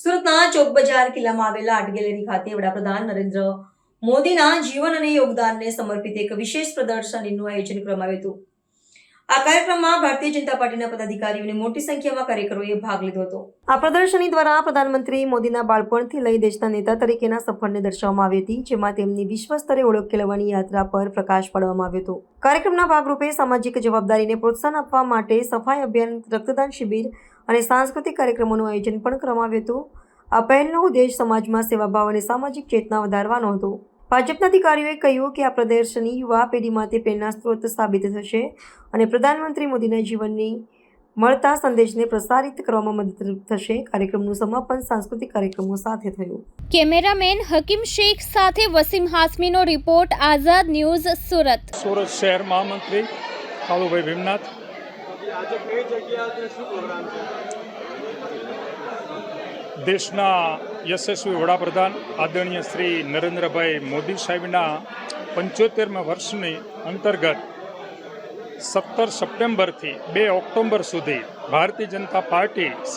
સુરતના ચોક બજાર કિલ્લામાં આવેલા આર્ટ ગેલેરી ખાતે વડાપ્રધાન નરેન્દ્ર મોદીના જીવન અને યોગદાનને સમર્પિત એક વિશેષ પ્રદર્શનીનું આયોજન કરવામાં આવ્યું હતું. આ કાર્યક્રમમાં ભારતીય જનતા પાર્ટીના પદાધિકારીઓ અને મોટી સંખ્યામાં કાર્યકરોએ ભાગ લીધો હતો. આ પ્રદર્શની દ્વારા પ્રધાનમંત્રી મોદીના બાળપણથી લઈ દેશના નેતા તરીકેના સફરને દર્શાવવામાં આવી હતી, જેમાં તેમની વિશ્વ સ્તરે ઓળખ કેળવવાની યાત્રા પર પ્રકાશ પાડવામાં આવ્યો હતો. કાર્યક્રમના ભાગરૂપે સામાજિક જવાબદારીને પ્રોત્સાહન આપવા માટે સફાઈ અભિયાન, રક્તદાન શિબિર અને સાંસ્કૃતિક કાર્યક્રમોનું આયોજન પણ કરવામાં આવ્યું હતું. આ પહેલનો ઉદ્દેશ સમાજમાં સેવાભાવ અને સામાજિક ચેતના વધારવાનો હતો. ભાજપના અધિકારીઓએ કહ્યું કે આ પ્રદર્શની યુવા પેઢી માટે પ્રેરણા સ્ત્રોત સાબિત થશે અને પ્રધાનમંત્રી મોદીના જીવનની મળતા સંદેશને પ્રસારિત કરવામાં મદદરૂપ થશે. કાર્યક્રમનું સમાપન સાંસ્કૃતિક કાર્યક્રમો સાથે થયું. કેમેરામેન હકીમ શેખ સાથે વસીમ હાસમીનો રિપોર્ટ આઝાદ ન્યૂઝ સુરત. સુરત શહેર મહામંત્રી કાલુભાઈ ભીમનાથ. દેશના યશસ્વી વડાપ્રધાન આદરણીય શ્રી નરેન્દ્રભાઈ મોદી સાહેબના પંચોતેરમા વર્ષની અંતર્ગત સત્તર સપ્ટેમ્બરથી બે ઓક્ટોબર સુધી ભારતીય જનતા પાર્ટી